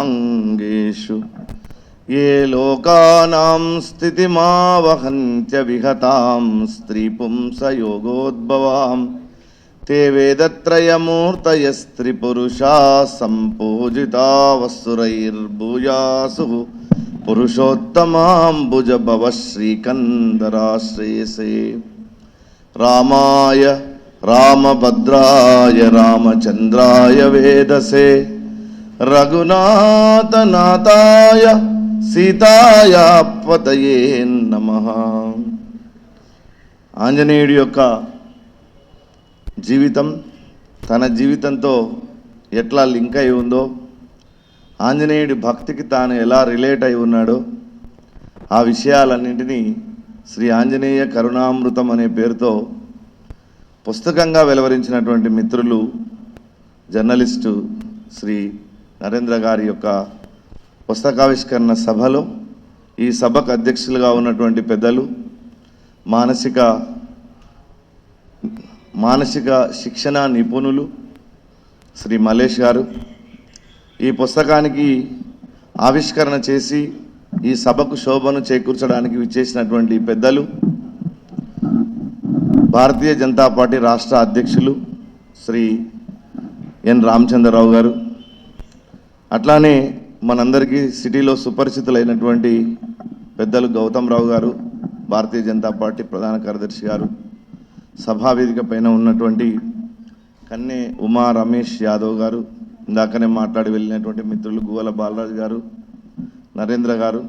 అంగేషు. ఏ లోకానాం స్థితిమావహంత్య విహతాం స్త్రీ పుంసయోగోద్భవాం తే వేదత్రయమూర్తయ స్త్రీపురుషా సంపూజితా వసురైర్భూయాసు పురుషోత్తమాంబుజభవ శ్రీకందరాశ్రేయసే రామాయ రామభద్రాయ రామచంద్రాయ వేదసే. రఘునాథనాథాయ సీతాయాపతయే నమ. ఆంజనేయుడి యొక్క జీవితం తన జీవితంతో ఎట్లా లింక్ అయి ఉందో ఆంజనేయుడి భక్తికి తాను ఎలా రిలేట్ అయి ఉన్నాడో ఆ విషయాలన్నింటినీ శ్రీ ఆంజనేయ కరుణామృతం అనే పేరుతో పుస్తకంగా వెలువరించినటువంటి మిత్రులు జర్నలిస్టు శ్రీ నరేంద్ర గారి యొక్క పుస్తకావిష్కరణ సభలో ఈ సభకు అధ్యక్షులుగా ఉన్నటువంటి పెద్దలు మానసిక మానసిక శిక్షణ నిపుణులు శ్రీ మలేష్ గారు. ఈ పుస్తకానికి ఆవిష్కరణ చేసి ఈ సభకు శోభను చేకూర్చడానికి విచ్చేసినటువంటి పెద్దలు భారతీయ జనతా పార్టీ రాష్ట్ర అధ్యక్షులు శ్రీ ఎన్ రామచంద్రరావు గారు. అట్లానే మనందరికీ సిటీలో సుపరిచితులైనటువంటి పెద్దలు గౌతమ్ రావు గారు భారతీయ జనతా పార్టీ ప్రధాన కార్యదర్శి గారు సభా వేదిక పైన ఉన్నటువంటి కన్నె ఉమా రమేష్ యాదవ్ గారు ఇందాకనే మాట్లాడి వెళ్ళినటువంటి మిత్రులు గువల బాలరాజు గారు నరేంద్ర గారు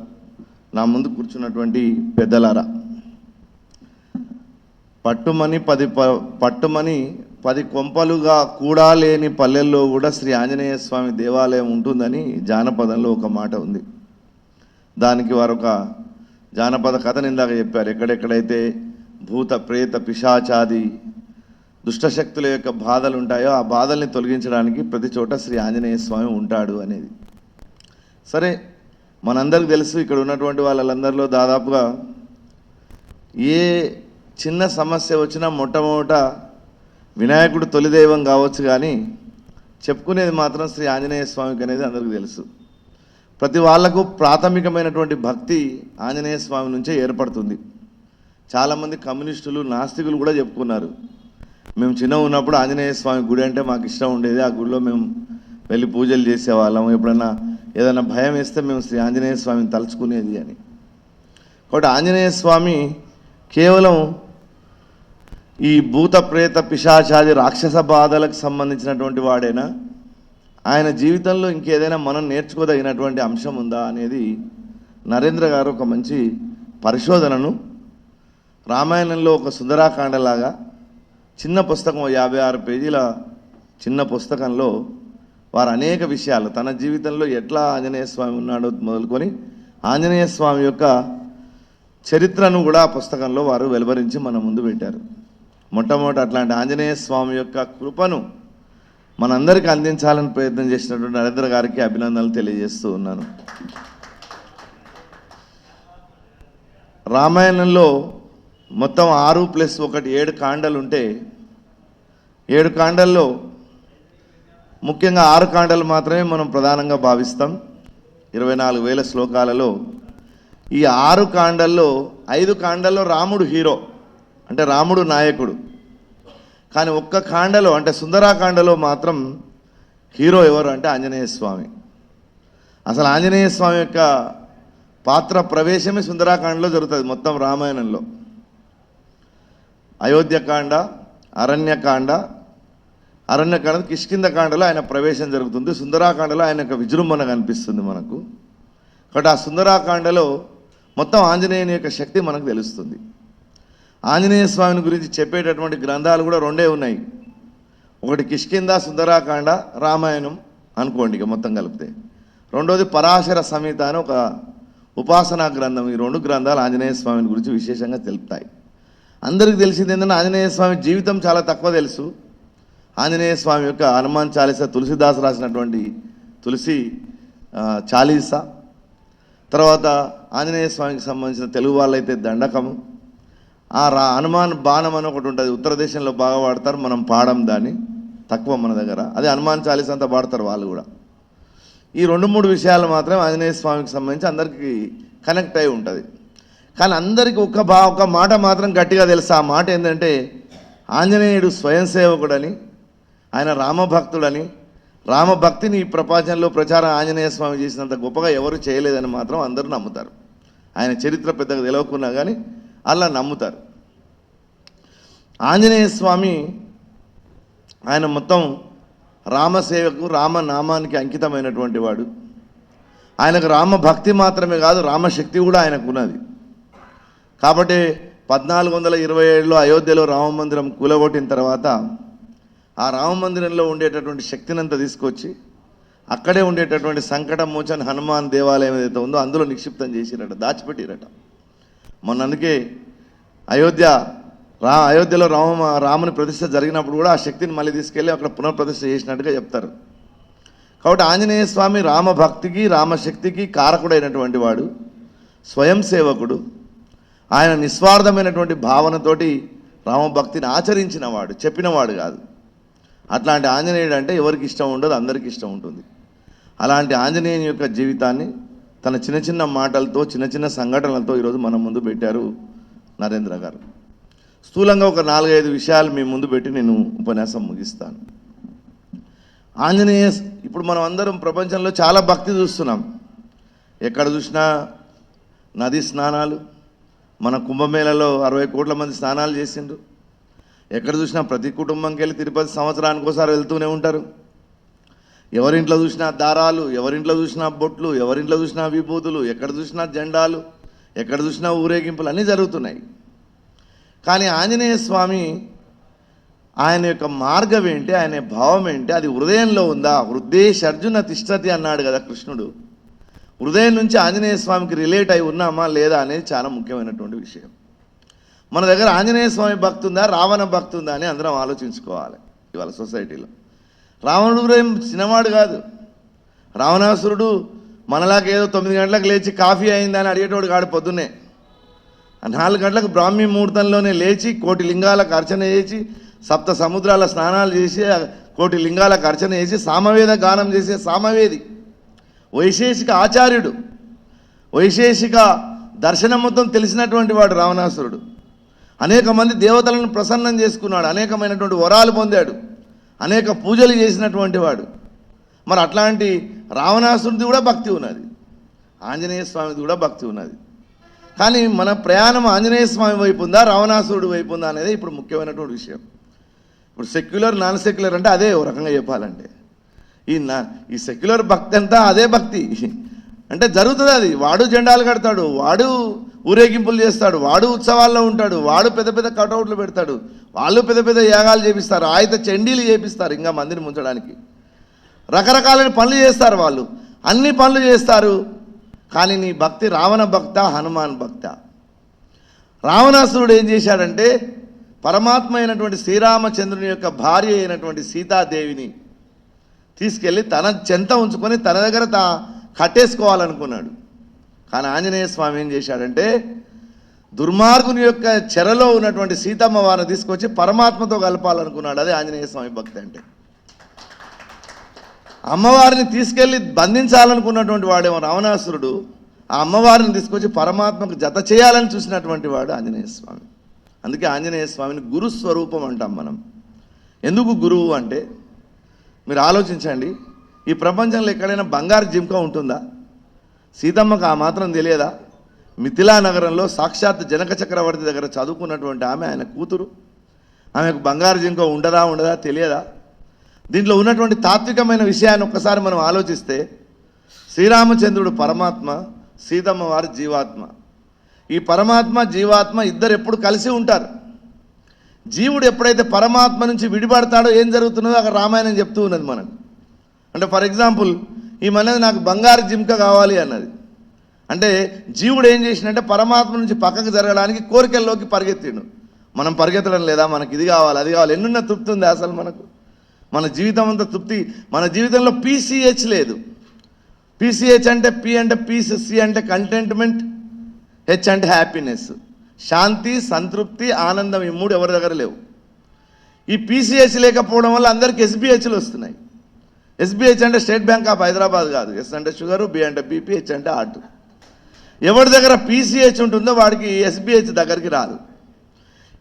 నా ముందు కూర్చున్నటువంటి పెద్దలారా. పట్టుమని పది ప పట్టుమని పది కొంపలుగా కూడా లేని పల్లెల్లో కూడా శ్రీ ఆంజనేయ స్వామి దేవాలయం ఉంటుందని జానపదంలో ఒక మాట ఉంది. దానికి వారు ఒక జానపద కథని ఇందాక చెప్పారు. ఎక్కడెక్కడైతే భూత ప్రేత పిశాచాది దుష్టశక్తుల యొక్క బాధలు ఉంటాయో ఆ బాధల్ని తొలగించడానికి ప్రతి చోట శ్రీ ఆంజనేయ స్వామి ఉంటాడు అనేది. సరే మనందరికి తెలుసు ఇక్కడ ఉన్నటువంటి వాళ్ళందరిలో దాదాపుగా ఏ చిన్న సమస్య వచ్చినా మొట్టమొదట వినాయకుడు తొలి దైవం కావచ్చు కానీ చెప్పుకునేది మాత్రం శ్రీ ఆంజనేయ స్వామికి అనేది అందరికీ తెలుసు. ప్రతి వాళ్ళకు ప్రాథమికమైనటువంటి భక్తి ఆంజనేయ స్వామి నుంచే ఏర్పడుతుంది. చాలామంది కమ్యూనిస్టులు నాస్తికులు కూడా చెప్పుకున్నారు. మేము చిన్న ఉన్నప్పుడు ఆంజనేయ స్వామి గుడి అంటే మాకు ఇష్టం ఉండేది. ఆ గుడిలో మేము వెళ్ళి పూజలు చేసేవాళ్ళం. ఎప్పుడన్నా ఏదైనా భయం వేస్తే మేము శ్రీ ఆంజనేయ స్వామిని తలుచుకునేది అని. కాబట్టి ఆంజనేయ స్వామి కేవలం ఈ భూత ప్రేత పిశాచాది రాక్షస బాధలకు సంబంధించినటువంటి వాడేనా? ఆయన జీవితంలో ఇంకేదైనా మనం నేర్చుకోదగినటువంటి అంశం ఉందా అనేది నరేంద్ర గారు ఒక మంచి పరిశోధనను రామాయణంలో ఒక సుందరాకాండలాగా చిన్న పుస్తకం యాభై ఆరు పేజీల చిన్న పుస్తకంలో వారు అనేక విషయాలు తన జీవితంలో ఎట్లా ఆంజనేయ స్వామి ఉన్నాడో మొదలుకొని ఆంజనేయ స్వామి యొక్క చరిత్రను కూడా ఆ పుస్తకంలో వారు వెలువరించి మన ముందు పెట్టారు. మొట్టమొదటి అట్లాంటి ఆంజనేయ స్వామి యొక్క కృపను మనందరికీ అందించాలని ప్రయత్నం చేసినటువంటి నరేంద్ర గారికి అభినందనలు తెలియజేస్తూ ఉన్నాను. రామాయణంలో మొత్తం ఆరు ప్లస్ ఒకటి ఏడు కాండలు ఉంటే ఏడు కాండల్లో ముఖ్యంగా ఆరు కాండలు మాత్రమే మనం ప్రధానంగా భావిస్తాం. ఇరవై నాలుగు వేల శ్లోకాలలో ఈ ఆరు కాండల్లో ఐదు కాండల్లో రాముడు హీరో. అంటే రాముడు నాయకుడు. కానీ ఒక్క కాండలో అంటే సుందరాకాండలో మాత్రం హీరో ఎవరు అంటే ఆంజనేయ స్వామి. అసలు ఆంజనేయ స్వామి యొక్క పాత్ర ప్రవేశమే సుందరాకాండలో జరుగుతుంది మొత్తం రామాయణంలో. అయోధ్యకాండ అరణ్యకాండ అరణ్యకాండ కిష్కిందకాండలో ఆయన ప్రవేశం జరుగుతుంది. సుందరాకాండలో ఆయన యొక్క విజృంభణ కనిపిస్తుంది మనకు. కాబట్టి ఆ సుందరాకాండలో మొత్తం ఆంజనేయుని యొక్క శక్తి మనకు తెలుస్తుంది. ఆంజనేయ స్వామిని గురించి చెప్పేటటువంటి గ్రంథాలు కూడా రెండే ఉన్నాయి. ఒకటి కిష్కింద సుందరాకాండ రామాయణం అనుకోండి ఇక మొత్తం కలిపితే. రెండోది పరాశర సమేత అని ఒక ఉపాసనా గ్రంథం. ఈ రెండు గ్రంథాలు ఆంజనేయ స్వామిని గురించి విశేషంగా తెలుపుతాయి. అందరికీ తెలిసింది ఏంటంటే ఆంజనేయ స్వామి జీవితం చాలా తక్కువ తెలుసు. ఆంజనేయ స్వామి యొక్క హనుమాన్ చాలీస తులసిదాస్ రాసినటువంటి తులసి చాలీస చాలీసా. తర్వాత ఆంజనేయ స్వామికి సంబంధించిన తెలుగు వాళ్ళైతే దండకము. ఆ రా హనుమాన్ బాణం అని ఒకటి ఉంటుంది. ఉత్తర దేశంలో బాగా వాడతారు. మనం పాడం దాన్ని. తక్కువ మన దగ్గర. అదే హనుమాన్ చాలీస్ అంతా పాడతారు వాళ్ళు కూడా. ఈ రెండు మూడు విషయాలు మాత్రం ఆంజనేయ స్వామికి సంబంధించి అందరికీ కనెక్ట్ అయి ఉంటుంది. కానీ అందరికీ ఒక్క బా ఒక మాట మాత్రం గట్టిగా తెలుసు. ఆ మాట ఏంటంటే ఆంజనేయుడు స్వయం సేవకుడని ఆయన రామభక్తుడని రామభక్తిని ఈ ప్రపంచంలో ప్రచారం ఆంజనేయ స్వామి చేసినంత గొప్పగా ఎవరు చేయలేదని మాత్రం అందరూ నమ్ముతారు. ఆయన చరిత్ర పెద్దగా తెలవకున్నా కానీ అలా నమ్ముతారు. ఆంజనేయ స్వామి ఆయన మొత్తం రామసేవకు రామనామానికి అంకితమైనటువంటి వాడు. ఆయనకు రామ భక్తి మాత్రమే కాదు రామశక్తి కూడా ఆయనకు ఉన్నది కాబట్టి పద్నాలుగు వందల ఇరవై ఏడులో అయోధ్యలో రామ మందిరం కూలగొట్టిన తర్వాత ఆ రామ మందిరంలో ఉండేటటువంటి శక్తినంతా తీసుకొచ్చి అక్కడే ఉండేటటువంటి సంకటమోచన్ హనుమాన్ దేవాలయం ఏదైతే ఉందో అందులో నిక్షిప్తం చేసిరట దాచిపెట్టిరట. మొన్న అందుకే అయోధ్య రా అయోధ్యలో రామ రాముని ప్రతిష్ట జరిగినప్పుడు కూడా ఆ శక్తిని మళ్ళీ తీసుకెళ్ళి అక్కడ పునఃప్రతిష్ట చేసినట్టుగా చెప్తారు. కాబట్టి ఆంజనేయ స్వామి రామభక్తికి రామశక్తికి కారకుడైనటువంటి వాడు స్వయం సేవకుడు. ఆయన నిస్వార్థమైనటువంటి భావనతోటి రామభక్తిని ఆచరించినవాడు చెప్పినవాడు కాదు. అట్లాంటి ఆంజనేయుడు అంటే ఎవరికి ఇష్టం ఉండదు అందరికీ ఇష్టం ఉంటుంది. అలాంటి ఆంజనేయుని యొక్క జీవితాన్ని తన చిన్న చిన్న మాటలతో చిన్న చిన్న సంఘటనలతో ఈరోజు మన ముందు పెట్టారు నరేంద్ర గారు. స్థూలంగా ఒక నాలుగైదు విషయాలు మీ ముందు పెట్టి నేను ఉపన్యాసం ముగిస్తాను. ఆంజనేయ ఇప్పుడు మనం అందరం ప్రపంచంలో చాలా భక్తి చూస్తున్నాం. ఎక్కడ చూసినా నది స్నానాలు మన కుంభమేళలో అరవై కోట్ల మంది స్నానాలు చేసిండ్రు. ఎక్కడ చూసినా ప్రతి కుటుంబంకి వెళ్ళి తిరుపతి సంవత్సరానికి ఒకసారి వెళ్తూనే ఉంటారు. ఎవరింట్లో చూసినా దారాలు ఎవరింట్లో చూసినా బొట్లు ఎవరింట్లో చూసినా విభూతులు ఎక్కడ చూసినా జెండాలు ఎక్కడ చూసినా ఊరేగింపులు అన్నీ జరుగుతున్నాయి. కానీ ఆంజనేయ స్వామి ఆయన యొక్క మార్గం ఏంటి ఆయన భావం ఏంటి అది హృదయంలో ఉందా? హృదయ అర్జున తిష్టతి అన్నాడు కదా కృష్ణుడు. హృదయం నుంచి ఆంజనేయ స్వామికి రిలేట్ అయి ఉన్నామా లేదా అనేది చాలా ముఖ్యమైనటువంటి విషయం. మన దగ్గర ఆంజనేయ స్వామి భక్తుందా రావణ భక్తుందా ఉందా అని అందరం ఆలోచించుకోవాలి ఇవాళ సొసైటీలో. రావణుడు ప్రేమ చిన్నవాడు కాదు. రావణాసురుడు మనలాగా ఏదో తొమ్మిది గంటలకు లేచి కాఫీ అయిందని అడిగేటోడు కాడు పొద్దున్నే. నాలుగు గంటలకు బ్రాహ్మీ ముహూర్తంలోనే లేచి కోటి లింగాలకు అర్చన చేసి సప్త సముద్రాల స్నానాలు చేసి కోటి లింగాలకు అర్చన చేసి సామవేద గానం చేసే సామవేది. వైశేషిక ఆచార్యుడు. వైశేషిక దర్శనం మొత్తం తెలిసినటువంటి వాడు రావణాసురుడు. అనేక మంది దేవతలను ప్రసన్నం చేసుకున్నాడు. అనేకమైనటువంటి వరాలు పొందాడు. అనేక పూజలు చేసినటువంటి వాడు. మరి అట్లాంటి రావణాసురుడిది కూడా భక్తి ఉన్నది. ఆంజనేయ స్వామిది కూడా భక్తి ఉన్నది. కానీ మన ప్రయాణం ఆంజనేయ స్వామి వైపు ఉందా రావణాసురుడి వైపు ఉందా అనేది ఇప్పుడు ముఖ్యమైనటువంటి విషయం. ఇప్పుడు సెక్యులర్ నాన్ సెక్యులర్ అంటే అదే ఒక రకంగా చెప్పాలంటే. ఈ నా ఈ సెక్యులర్ భక్తి అంతా అదే భక్తి. అంటే జరుగుతుంది అది. వాడు జెండాలు కడతాడు వాడు ఊరేగింపులు చేస్తాడు వాడు ఉత్సవాల్లో ఉంటాడు వాడు పెద్ద పెద్ద కటౌట్లు పెడతాడు వాళ్ళు పెద్ద పెద్ద యాగాలు చేపిస్తారు ఆయుధ చండీలు చేపిస్తారు ఇంకా మందిని ముంచడానికి. రకరకాలైన పనులు చేస్తారు వాళ్ళు. అన్ని పనులు చేస్తారు. కానీ నీ భక్తి రావణ భక్త హనుమాన్ భక్త. రావణాసురుడు ఏం చేశాడంటే పరమాత్మ అయినటువంటి శ్రీరామచంద్రుని యొక్క భార్య అయినటువంటి సీతాదేవిని తీసుకెళ్ళి తన చెంత ఉంచుకొని తన దగ్గర తా కట్టేసుకోవాలనుకున్నాడు. కానీ ఆంజనేయ స్వామి ఏం చేశాడంటే దుర్మార్గుని యొక్క చెరలో ఉన్నటువంటి సీతమ్మ వారిని తీసుకొచ్చి పరమాత్మతో కలపాలనుకున్నాడు. అదే ఆంజనేయ స్వామి భక్తి అంటే. అమ్మవారిని తీసుకెళ్ళి బంధించాలనుకున్నటువంటి వాడేమో రావణాసురుడు. ఆ అమ్మవారిని తీసుకొచ్చి పరమాత్మకు జత చేయాలని చూసినటువంటి వాడు ఆంజనేయ స్వామి. అందుకే ఆంజనేయ స్వామిని గురు స్వరూపం అంటాం మనం. ఎందుకు గురువు అంటే మీరు ఆలోచించండి. ఈ ప్రపంచంలో ఎక్కడైనా బంగారు జింక ఉంటుందా? సీతమ్మకు ఆ మాత్రం తెలియదా? మిథిలా నగరంలో సాక్షాత్ జనక చక్రవర్తి దగ్గర చదువుకున్నటువంటి ఆమె ఆయన కూతురు. ఆమెకు బంగారు జింక ఉండదా ఉండదా తెలియదా? దీంట్లో ఉన్నటువంటి తాత్వికమైన విషయాన్ని ఒక్కసారి మనం ఆలోచిస్తే శ్రీరామచంద్రుడు పరమాత్మ సీతమ్మ వారి జీవాత్మ. ఈ పరమాత్మ జీవాత్మ ఇద్దరు ఎప్పుడు కలిసి ఉంటారు? జీవుడు ఎప్పుడైతే పరమాత్మ నుంచి విడిపడతాడో ఏం జరుగుతున్నదో అక్కడ రామాయణం చెప్తూ ఉన్నది మనకు. అంటే ఫర్ ఎగ్జాంపుల్ ఈ మనది నాకు బంగారు జింక కావాలి అన్నది. అంటే జీవుడు ఏం చేసినంటే పరమాత్మ నుంచి పక్కకు జరగడానికి కోరికల్లోకి పరిగెత్తిండు. మనం పరిగెత్తడం లేదా? మనకి ఇది కావాలి అది కావాలి. ఎన్నున్న తృప్తి ఉంది అసలు మనకు? మన జీవితం అంతా తృప్తి మన జీవితంలో పీసీహెచ్ లేదు. పీసీహెచ్ అంటే పి అంటే పీస్ సి అంటే కంటెంట్మెంట్ హెచ్ అంటే హ్యాపీనెస్ శాంతి సంతృప్తి ఆనందం ఈ మూడు ఎవరి దగ్గర లేవు. ఈ పీసీహెచ్ లేకపోవడం వల్ల అందరికి ఎస్బీహెచ్లు వస్తున్నాయి. ఎస్బీహెచ్ అంటే స్టేట్ బ్యాంక్ ఆఫ్ హైదరాబాద్ కాదు. ఎస్ అంటే షుగరు బి అంటే బీపీహెచ్ అంటే హార్ట్. ఎవరి దగ్గర పీసీహెచ్ ఉంటుందో వాడికి ఎస్బీహెచ్ దగ్గరికి రాదు.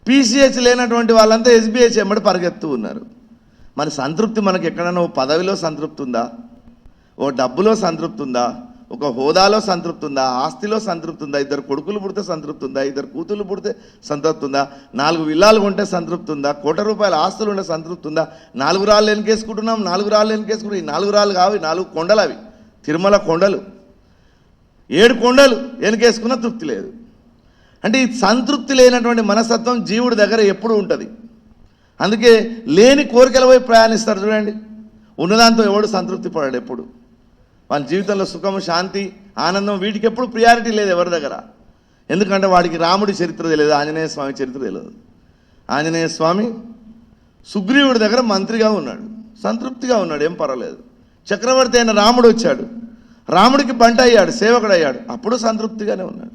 పీసీహెచ్ లేనటువంటి వాళ్ళంతా ఎస్బీహెచ్ ఎమ్మడి పరిగెత్తు ఉన్నారు. మరి సంతృప్తి మనకి ఎక్కడైనా ఓ పదవిలో సంతృప్తి ఉందా? ఓ డబ్బులో సంతృప్తి ఉందా? ఒక హోదాలో సంతృప్తి ఉందా ఆస్తిలో సంతృప్తి ఉందా ఇద్దరు కొడుకులు పుడితే సంతృప్తి ఉందా ఇద్దరు కూతుళ్ళు పుడితే సంతృప్తి ఉందా నాలుగు విల్లాలు కొంటే సంతృప్తి ఉందా కోట రూపాయల ఆస్తులు ఉండే సంతృప్తి ఉందా నాలుగు రాళ్ళు వెనకేసుకుంటున్నాం నాలుగు రాళ్ళు వెనకేసుకుంటున్నాం ఈ నాలుగు రాళ్ళు కావు నాలుగు కొండలు అవి. తిరుమల కొండలు. ఏడు కొండలు వెనకేసుకున్న తృప్తి లేదు. అంటే ఈ సంతృప్తి లేనటువంటి మనస్తత్వం జీవుడి దగ్గర ఎప్పుడు ఉంటుంది. అందుకే లేని కోరికల వైపు ప్రయాణిస్తారు చూడండి. ఉన్నదాంతో ఎవడు సంతృప్తి పడాడు ఎప్పుడు. వాళ్ళ జీవితంలో సుఖము శాంతి ఆనందం వీటికి ఎప్పుడు ప్రియారిటీ లేదు ఎవరి దగ్గర. ఎందుకంటే వాడికి రాముడి చరిత్ర తెలియదు ఆంజనేయ స్వామి చరిత్ర తెలియదు. ఆంజనేయ స్వామి సుగ్రీవుడి దగ్గర మంత్రిగా ఉన్నాడు సంతృప్తిగా ఉన్నాడు ఏం పర్వాలేదు. చక్రవర్తి అయిన రాముడు వచ్చాడు. రాముడికి బంట అయ్యాడు సేవకుడు అయ్యాడు అప్పుడు సంతృప్తిగానే ఉన్నాడు.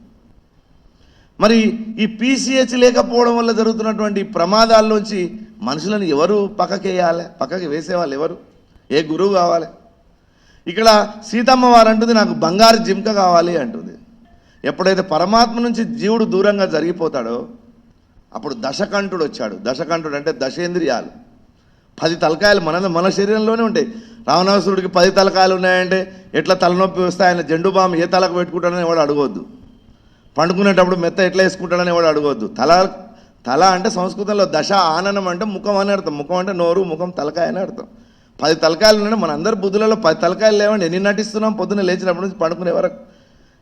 మరి ఈ పీసీహెచ్ లేకపోవడం వల్ల జరుగుతున్నటువంటి ప్రమాదాల్లోంచి మనుషులను ఎవరు పక్కకేయాలి? పక్కకి వేసేవాళ్ళు ఎవరు? ఏ గురువు కావాలి? ఇక్కడ సీతమ్మ వారు అంటుంది నాకు బంగారు జింక కావాలి అంటుంది. ఎప్పుడైతే పరమాత్మ నుంచి జీవుడు దూరంగా జరిగిపోతాడో అప్పుడు దశకంఠుడు వచ్చాడు. దశకంఠుడు అంటే దశేంద్రియాలు. పది తలకాయలు మన మన శరీరంలోనే ఉంటాయి. రావణాసురుడికి పది తలకాయలు ఉన్నాయంటే ఎట్లా తలనొప్పి వస్తే ఆయన జెండు బామ్ ఏ తలకు పెట్టుకుంటాడని వాడు అడగవద్దు పండుకునేటప్పుడు మెత్త ఎట్లా వేసుకుంటాడని వాడు అడగవద్దు తల తల అంటే సంస్కృతంలో దశ ఆననం అంటే ముఖం అని అర్థం. ముఖం అంటే నోరు ముఖం తలకాయ అని అర్థం. పది తలకాయలు ఉన్నాయి మన అందరి బుద్ధులలో పది తలకాయలు లేవండి. ఎన్ని నటిస్తున్నాం? పొద్దున్న లేచినప్పటి నుంచి పడుకునే వరకు.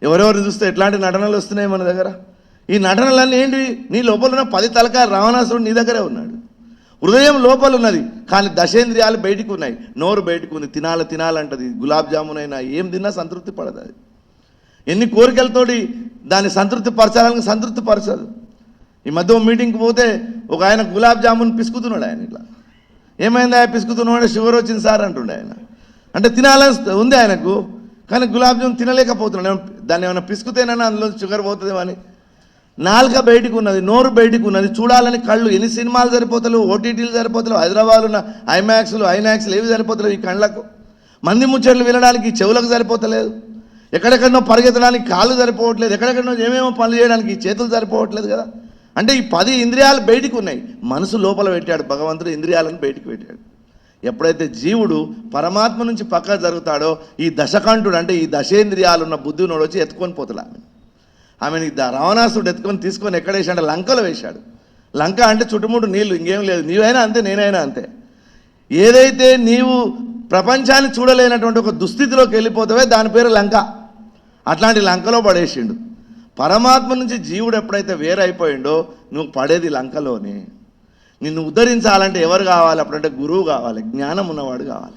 ఎవరెవరు చూస్తే ఎట్లాంటి నటనలు వస్తున్నాయి మన దగ్గర? ఈ నటనలన్నీ ఏంటివి నీ లోపల ఉన్న పది తలకాయలు రావణాసురుడు నీ దగ్గరే ఉన్నాడు. హృదయం లోపల ఉన్నది కానీ దశేంద్రియాలు బయటికి ఉన్నాయి. నోరు బయటకు ఉంది. తినాలి తినాలంటది. గులాబ్ జామున్ అయినా ఏం తిన్నా సంతృప్తి పడదు అది. ఎన్ని కోరికలతోటి దాన్ని సంతృప్తి పరచాలని సంతృప్తి పరచదు. ఈ మధ్య మీటింగ్కి పోతే ఒక ఆయన గులాబ్ జామున్ పిసుకుతున్నాడు ఆయన ఇట్లా. ఏమైంది ఆయన పిసుకుతున్నాడు షుగర్ వచ్చింది సార్ అంటుండే ఆయన. అంటే తినాలని ఉంది ఆయనకు కానీ గులాబ్ జామ్ తినలేకపోతున్నాడు. దాన్ని ఏమైనా పిసుకుతేనైనా అందులో షుగర్ పోతుందేమో అని. నాలుక బయటికి ఉన్నది నోరు బయటికి ఉన్నది చూడాలని కళ్ళు ఎన్ని సినిమాలు సరిపోతలేవు ఓటీటీలు సరిపోతలేవు హైదరాబాద్ ఉన్న ఐమాక్స్లు ఐనాక్స్లు ఏవి సరిపోతలేవు ఈ కళ్ళకు. మంది ముచ్చట్లు వినడానికి చెవులకు సరిపోతలేదు. ఎక్కడెక్కడనో పరిగెత్తడానికి కాళ్ళు సరిపోవట్లేదు ఎక్కడెక్కడనో ఏమేమో పనులు చేయడానికి చేతులు సరిపోవట్లేదు కదా. అంటే ఈ పది ఇంద్రియాలు బయటికి ఉన్నాయి. మనసు లోపల పెట్టాడు భగవంతుడు ఇంద్రియాలను బయటికి పెట్టాడు. ఎప్పుడైతే జీవుడు పరమాత్మ నుంచి పక్క జరుగుతాడో ఈ దశకంఠుడు అంటే ఈ దశేంద్రియాలు ఉన్న బుద్ధినోడు వచ్చి ఎత్తుకొని పోతాడు ఆమె ఆమెని ద- రావణాసుడు ఎత్తుకొని తీసుకొని ఎక్కడ వేసాడు లంకలో వేశాడు. లంక అంటే చుట్టుముట్టు నీళ్ళు ఇంకేం లేదు. నీవైనా అంతే నేనైనా అంతే. ఏదైతే నీవు ప్రపంచాన్ని చూడలేనటువంటి ఒక దుస్థితిలోకి వెళ్ళిపోతావే దాని పేరు లంక. అట్లాంటి లంకలో పడేసిండు. పరమాత్మ నుంచి జీవుడు ఎప్పుడైతే వేరైపోయిండో నువ్వు పడేది లంకలోనే. నిన్ను ఉద్ధరించాలంటే ఎవరు కావాలి? అప్పుడంటే గురువు కావాలి జ్ఞానం ఉన్నవాడు కావాలి.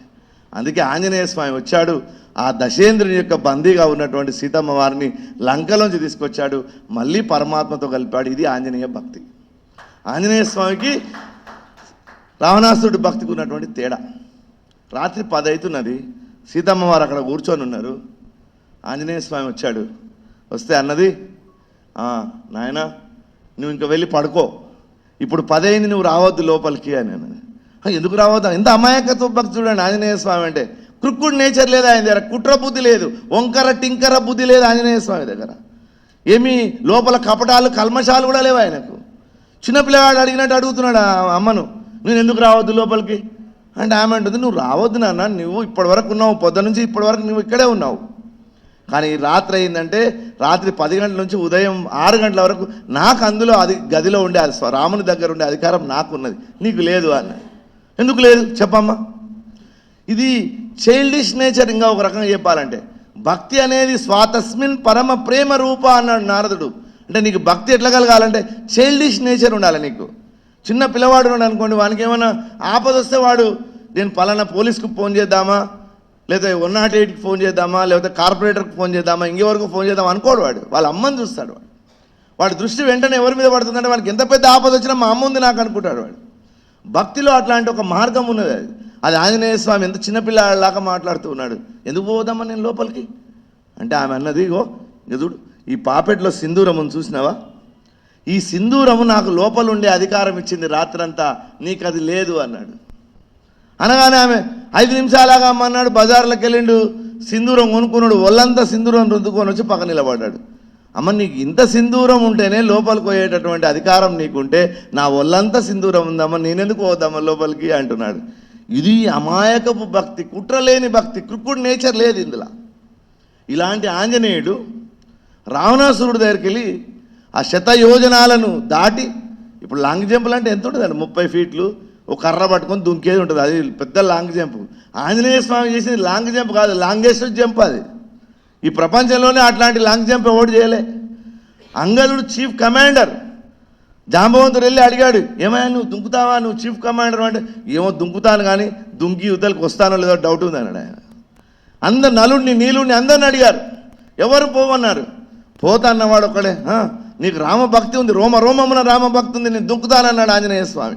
అందుకే ఆంజనేయ స్వామి వచ్చాడు. ఆ దశేంద్రుని యొక్క బందీగా ఉన్నటువంటి సీతమ్మ వారిని లంకలోంచి తీసుకొచ్చాడు. మళ్ళీ పరమాత్మతో కలిపాడు. ఇది ఆంజనేయ భక్తి. ఆంజనేయ స్వామికి రావణాసురుడి భక్తికి ఉన్నటువంటి తేడా. రాత్రి పదైతున్నది. సీతమ్మ వారు అక్కడ కూర్చొని ఉన్నారు. ఆంజనేయ స్వామి వచ్చాడు. వస్తే అన్నది నాయన నాయనా నువ్వు ఇంకా వెళ్ళి పడుకో. ఇప్పుడు పదైంది నువ్వు రావద్దు లోపలికి అని అన్నది. ఎందుకు రావద్దు? ఎంత అమాయకత్వ భక్తి చూడండి ఆంజనేయ స్వామి అంటే. క్రుక్కుడు నేచర్ లేదు ఆయన దగ్గర కుట్ర బుద్ధి లేదు వంకర టింకర బుద్ధి లేదు ఆంజనేయ స్వామి దగ్గర. ఏమీ లోపల కపటాలు కల్మషాలు కూడా లేవు ఆయనకు. చిన్నపిల్లవాడు అడిగినట్టు అడుగుతున్నాడు ఆ అమ్మను నేను ఎందుకు రావద్దు లోపలికి? అంటే ఆమె అంటుంది నువ్వు రావద్దు నాన్న నువ్వు ఇప్పటివరకు ఉన్నావు పొద్దు నుంచి ఇప్పటివరకు నువ్వు ఇక్కడే ఉన్నావు. కానీ రాత్రి అయిందంటే రాత్రి పది గంటల నుంచి ఉదయం ఆరు గంటల వరకు నాకు అందులో అది గదిలో ఉండే అది రాముని దగ్గర ఉండే అధికారం నాకున్నది. నీకు లేదు అన్న. ఎందుకు లేదు? చెప్పమ్మా. ఇది చైల్డిష్ నేచర్ ఇంకా ఒక రకంగా చెప్పాలంటే భక్తి అనేది స్వాతస్మిన్ పరమ ప్రేమ రూప అన్నాడు నారదుడు. అంటే నీకు భక్తి ఎట్లా కలగాలంటే చైల్డిష్ నేచర్ ఉండాలి నీకు. చిన్న పిల్లవాడు ఉన్నాడు అనుకోండి వానికి ఏమైనా ఆపద వస్తే వాడు నేను పలానా పోలీస్కు ఫోన్ చేద్దామా? లేదా వన్ నాట్ ఎయిట్కి ఫోన్ చేద్దామా లేకపోతే కార్పొరేటర్కి ఫోన్ చేద్దామా ఇంకెవరకు ఫోన్ చేద్దామా అనుకోడు వాడు. వాళ్ళ అమ్మని చూస్తాడు వాడు. వాడి దృష్టి వెంటనే ఎవరి మీద పడుతుందంటే వాడికి ఎంత పెద్ద ఆపద వచ్చినా మా అమ్మ ఉంది నాకు అనుకుంటాడు వాడు. భక్తిలో అట్లాంటి ఒక మార్గం ఉన్నది అది. అది ఆంజనేయ స్వామి ఎంత చిన్నపిల్లలాగా మాట్లాడుతూ ఉన్నాడు. ఎందుకు పోదామా నేను లోపలికి? అంటే ఆమె అన్నది ఇగో చూడు ఈ పాపెట్లో సింధూరమును చూసినావా? ఈ సింధూరము నాకు లోపలుండే అధికారం ఇచ్చింది రాత్రంతా నీకు అది లేదు అన్నాడు. అనగానే ఆమె ఐదు నిమిషాలాగా అమ్మన్నాడు బజార్లోకి వెళ్ళిండు సింధూరం కొనుక్కున్నాడు ఒళ్ళంతా సింధూరం రుద్దుకొని వచ్చి పక్క నిలబడ్డాడు. అమ్మ నీకు ఇంత సింధూరం ఉంటేనే లోపలికి పోయేటటువంటి అధికారం నీకుంటే నా ఒళ్ళంతా సింధూరం ఉందమ్మ నేనెందుకు పోదామా లోపలికి అంటున్నాడు. ఇది అమాయకపు భక్తి కుట్రలేని భక్తి కృక్కుడు నేచర్ లేదు ఇందులో. ఇలాంటి ఆంజనేయుడు రావణాసురుడి దగ్గరికి వెళ్ళి ఆ శత యోజనాలను దాటి ఇప్పుడు లాంగ్ జంపులు అంటే ఎంత ఉంటుందండి? ముప్పై ఫీట్లు ఒక కర్ర పట్టుకొని దుంకేది ఉంటుంది. అది పెద్ద లాంగ్ జంప్. ఆంజనేయ స్వామి చేసింది లాంగ్ జంప్ కాదు లాంగెస్ట్ జంప్ అది. ఈ ప్రపంచంలోనే అట్లాంటి లాంగ్ జంప్ ఎవరు చేయలే. అంగదుడు చీఫ్ కమాండర్. జాంబవంతుడు వెళ్ళి అడిగాడు ఏమయ్యా నువ్వు దుంకుతావా? నువ్వు చీఫ్ కమాండర్ అంటే ఏమో దుంకుతాను కానీ దుంకి యుద్ధాలకు వస్తానో లేదో డౌట్ ఉంది అన్నాడు ఆయన. అందరు నలుడిని నీలుడిని అందరిని అడిగారు. ఎవరు పోవన్నారు? పోతా అన్నవాడు ఒకడే నీకు రామభక్తి ఉంది. రోమ రోమమున రామభక్తి ఉంది. నేను దుంకుతానన్నాడు ఆంజనేయ స్వామి.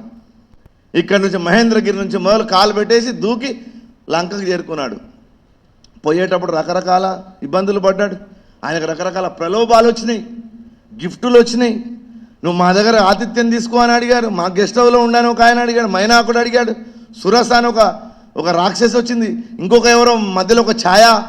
ఇక్కడి నుంచి మహేంద్రగిరి నుంచి మొదలు కాలు పెట్టేసి దూకి లంకకు చేరుకున్నాడు. పోయేటప్పుడు రకరకాల ఇబ్బందులు పడ్డాడు. ఆయనకు రకరకాల ప్రలోభాలు వచ్చినాయి. గిఫ్టులు వచ్చినాయి. నువ్వు మా దగ్గర ఆతిథ్యం తీసుకో అని అడిగారు మా గెస్ట్ హౌస్లో ఉండాను ఒక ఆయన అడిగాడు. మైనాకుడు అడిగాడు. సురస అని ఒక ఒక రాక్షసి వచ్చింది. ఇంకొక ఎవరో మధ్యలో ఒక ఛాయ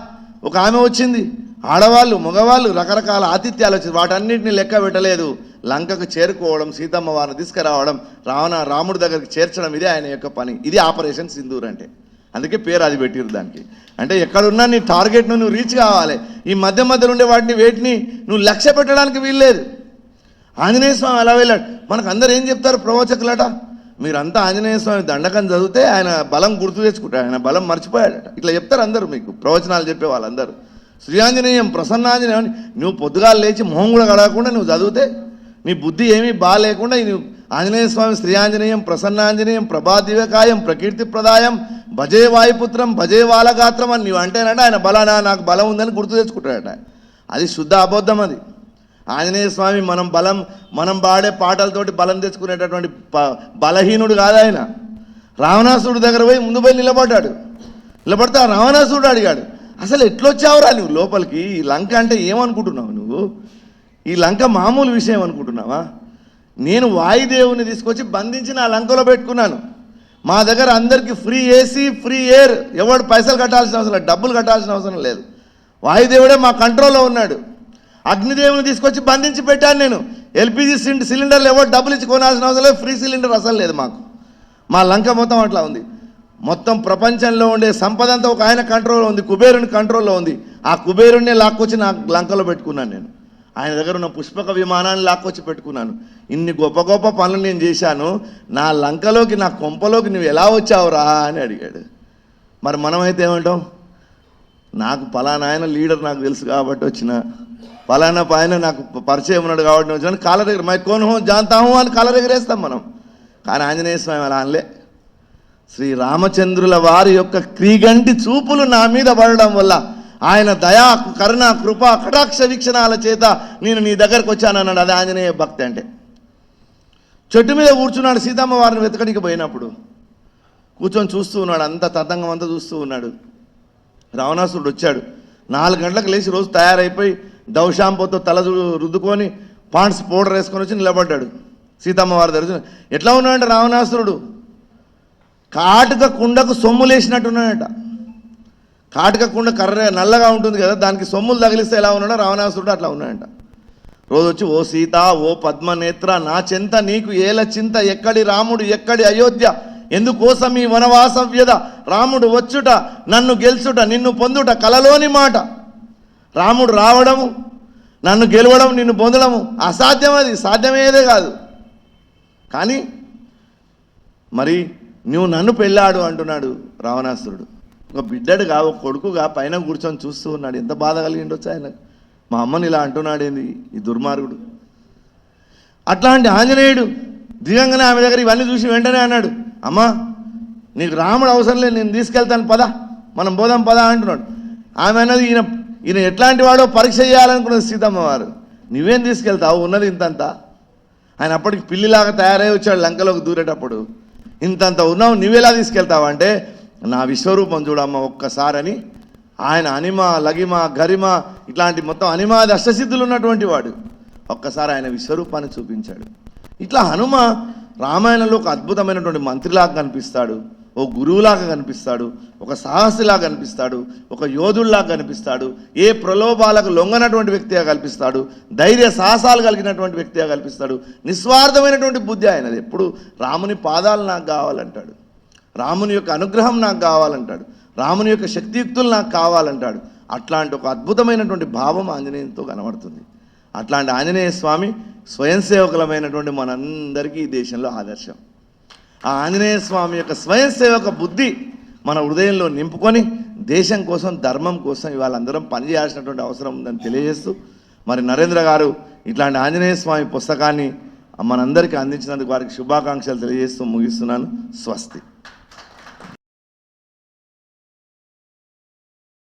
ఒక ఆమె వచ్చింది. ఆడవాళ్ళు మగవాళ్ళు రకరకాల ఆతిథ్యాలు వచ్చింది వాటన్నిటిని లెక్క పెట్టలేదు. లంకకు చేరుకోవడం సీతమ్మ వారిని తీసుకురావడం రావణ రాముడి దగ్గరికి చేర్చడం ఇదే ఆయన యొక్క పని. ఇది ఆపరేషన్ సింధూర్ అంటే. అందుకే పేరు అది పెట్టిరు దానికి. అంటే ఎక్కడున్నా నీ టార్గెట్ను నువ్వు రీచ్ కావాలి. ఈ మధ్య మధ్యలో ఉండే వాటిని వేటిని నువ్వు లక్ష్య పెట్టడానికి వీల్లేదు. ఆంజనేయ స్వామి అలా వెళ్ళాడు. మనకు అందరు ఏం చెప్తారు ప్రవచకులట? మీరంతా ఆంజనేయ స్వామి దండకం చదివితే ఆయన బలం గుర్తు తెచ్చుకుంటాడు ఆయన బలం మర్చిపోయాడట. ఇట్లా చెప్తారు అందరూ మీకు. ప్రవచనాలు చెప్పే వాళ్ళందరూ. శ్రీయాంజనేయం ప్రసన్నాంజనేయం నువ్వు పొద్దుగాలు లేచి మొహం కూడా కడగకుండా నువ్వు చదివితే నీ బుద్ధి ఏమీ బాగాలేకుండా నువ్వు ఆంజనేయ స్వామి శ్రీ ఆంజనేయం ప్రసన్నాంజనేయం ప్రభాదివకాయం ప్రకీర్తి ప్రదాయం భజే వాయుపుత్రం భజే వాలగాత్రం అని నీవు అంటేనంటే ఆయన బలానా నాకు బలం ఉందని గుర్తు తెచ్చుకుంటాడట. అది శుద్ధ అబద్ధం అది. ఆంజనేయ స్వామి మనం బలం మనం పాడే పాటలతోటి బలం తెచ్చుకునేటటువంటి ప- బలహీనుడు కాదు ఆయన. రావణాసురుడు దగ్గర పోయి ముందు పోయి నిలబడ్డాడు. నిలబడితే ఆ రావణాసురుడు అడిగాడు అసలు ఎట్లొచ్చావురా నువ్వు లోపలికి? ఈ లంక అంటే ఏమనుకుంటున్నావు నువ్వు? ఈ లంక మామూలు విషయం అనుకుంటున్నావా? నేను వాయుదేవుని తీసుకొచ్చి బంధించి నా లంకలో పెట్టుకున్నాను. మా దగ్గర అందరికీ ఫ్రీ ఏసీ ఫ్రీ ఎయిర్. ఎవడు పైసలు కట్టాల్సిన అవసరం లేదు డబ్బులు కట్టాల్సిన అవసరం లేదు. వాయుదేవుడే మా కంట్రోల్లో ఉన్నాడు. అగ్నిదేవుని తీసుకొచ్చి బంధించి పెట్టాను నేను. ఎల్పిజి సిలిండర్లు ఎవరు డబ్బులు ఇచ్చి కొనాల్సిన అవసరం లేదు ఫ్రీ సిలిండర్ అసలు లేదు మాకు. మా లంక మొత్తం అట్లా ఉంది. మొత్తం ప్రపంచంలో ఉండే సంపద అంతా ఒక ఆయన కంట్రోల్లో ఉంది కుబేరుని కంట్రోల్లో ఉంది. ఆ కుబేరుణ్ణే లాక్కొచ్చి నా లంకలో పెట్టుకున్నాను నేను. ఆయన దగ్గర ఉన్న పుష్పక విమానాన్ని లాక్కొచ్చి పెట్టుకున్నాను. ఇన్ని గొప్ప గొప్ప పనులు నేను చేశాను. నా లంకలోకి నా కొంపలోకి నువ్వు ఎలా వచ్చావురా అని అడిగాడు. మరి మనమైతే ఏమంటాం? నాకు పలానా ఆయన లీడర్ నాకు తెలుసు కాబట్టి వచ్చిన. పలానా పైన నాకు పరిచయం ఉన్నాడు కాబట్టి వచ్చిన. కాళ్ళ దగ్గర మై కోన్ హో జాంతా అని అని దగ్గర వేస్తాం మనం. కానీ ఆంజనేయ స్వామి అలా అనలే. శ్రీ రామచంద్రుల వారి యొక్క క్రీగంటి చూపులు నా మీద పడడం వల్ల ఆయన దయా కరుణ కృప కటాక్ష వీక్షణాల చేత నేను నీ దగ్గరకు వచ్చానన్నాడు అది ఆంజనేయ భక్తి అంటే. చెట్టు మీద కూర్చున్నాడు సీతమ్మ వారిని వెతకడికి పోయినప్పుడు. కూర్చొని చూస్తూ ఉన్నాడు అంత తతంగం అంతా చూస్తూ ఉన్నాడు. రావణాసురుడు వచ్చాడు. నాలుగు గంటలకు లేచి రోజు తయారైపోయి దౌశాంపతో తల రుద్దుకొని పాండ్స్ పౌడర్ వేసుకొని వచ్చి నిలబడ్డాడు. సీతమ్మ వారి దర్శనం ఎట్లా ఉన్నాడంటే రావణాసురుడు? కాటుక కుండకు సొమ్ము లేచినట్టున్నాడట. కాటుక కుండ కర్ర నల్లగా ఉంటుంది కదా దానికి సొమ్ములు తగిలిస్తే ఎలా ఉన్నాడో రావణాసురుడు అట్లా ఉన్నాడంట. రోజు వచ్చి ఓ సీత ఓ పద్మనేత్ర నా చింత నీకు ఏల చింత ఎక్కడి రాముడు ఎక్కడి అయోధ్య? ఎందుకోసం ఈ వనవాస వ్యధ రాముడు వచ్చుట నన్ను గెలుచుట నిన్ను పొందుట కలలోని మాట. రాముడు రావడము నన్ను గెలవడం నిన్ను పొందడము అసాధ్యం అది సాధ్యమేదే కాదు. కానీ మరి నువ్వు నన్ను పెళ్ళాడు అంటున్నాడు రావణాసురుడు. ఒక బిడ్డడుగా ఒక కొడుకుగా పైన కూర్చొని చూస్తూ ఉన్నాడు. ఎంత బాధ కలిగిండొచ్చు ఆయన మా అమ్మని ఇలా అంటున్నాడు ఏంది ఈ దుర్మార్గుడు? అట్లాంటి ఆంజనేయుడు దిగంగానే ఆమె దగ్గర ఇవన్నీ చూసి వెంటనే అన్నాడు అమ్మా నీకు రాముడు అవసరం లేదు నేను తీసుకెళ్తాను పద మనం పోదాం పద అంటున్నాడు. ఆమె అన్నది ఈయన ఈయన ఎట్లాంటి వాడో పరీక్ష చేయాలనుకున్నది సీతమ్మ వారు నువ్వేం తీసుకెళ్తావు? ఉన్నది ఇంతంతా? ఆయన అప్పటికి పిల్లిలాగా తయారై వచ్చాడు లంకలోకి దూరేటప్పుడు. ఇంతంత ఉన్నావు నువ్వెలా తీసుకెళ్తావు అంటే నా విశ్వరూపం చూడమ్మ ఒక్కసారని ఆయన అనిమ లగిమ గరిమ ఇట్లాంటి మొత్తం అనిమాది అష్టసిద్ధులు ఉన్నటువంటి వాడు. ఒక్కసారి ఆయన విశ్వరూపాన్ని చూపించాడు. ఇట్లా హనుమ రామాయణంలో ఒక అద్భుతమైనటువంటి మంత్రిలాగా కనిపిస్తాడు. ఓ గురువులాగా కనిపిస్తాడు ఒక సాహసిలాగా కనిపిస్తాడు ఒక యోధుల్లా కనిపిస్తాడు ఏ ప్రలోభాలకు లొంగనటువంటి వ్యక్తిగా కల్పిస్తాడు ధైర్య సాహసాలు కలిగినటువంటి వ్యక్తిగా కల్పిస్తాడు నిస్వార్థమైనటువంటి బుద్ధి ఆయనది. ఎప్పుడు రాముని పాదాలు నాకు కావాలంటాడు రాముని యొక్క అనుగ్రహం నాకు కావాలంటాడు రాముని యొక్క శక్తియుక్తులు నాకు కావాలంటాడు. అట్లాంటి ఒక అద్భుతమైనటువంటి భావం ఆంజనేయంతో కనబడుతుంది. అట్లాంటి ఆంజనేయ స్వామి స్వయం సేవకులమైనటువంటి మనందరికీ ఈ దేశంలో ఆదర్శం. ఆ ఆంజనేయ స్వామి యొక్క స్వయం సేవక బుద్ధి మన హృదయంలో నింపుకొని దేశం కోసం ధర్మం కోసం ఇవాళ అందరం పనిచేయాల్సినటువంటి అవసరం ఉందని తెలియజేస్తూ మరి నరేంద్ర గారు ఇట్లాంటి ఆంజనేయ స్వామి పుస్తకాన్ని మనందరికీ అందించినందుకు వారికి శుభాకాంక్షలు తెలియజేస్తూ ముగిస్తున్నాను. స్వస్తి.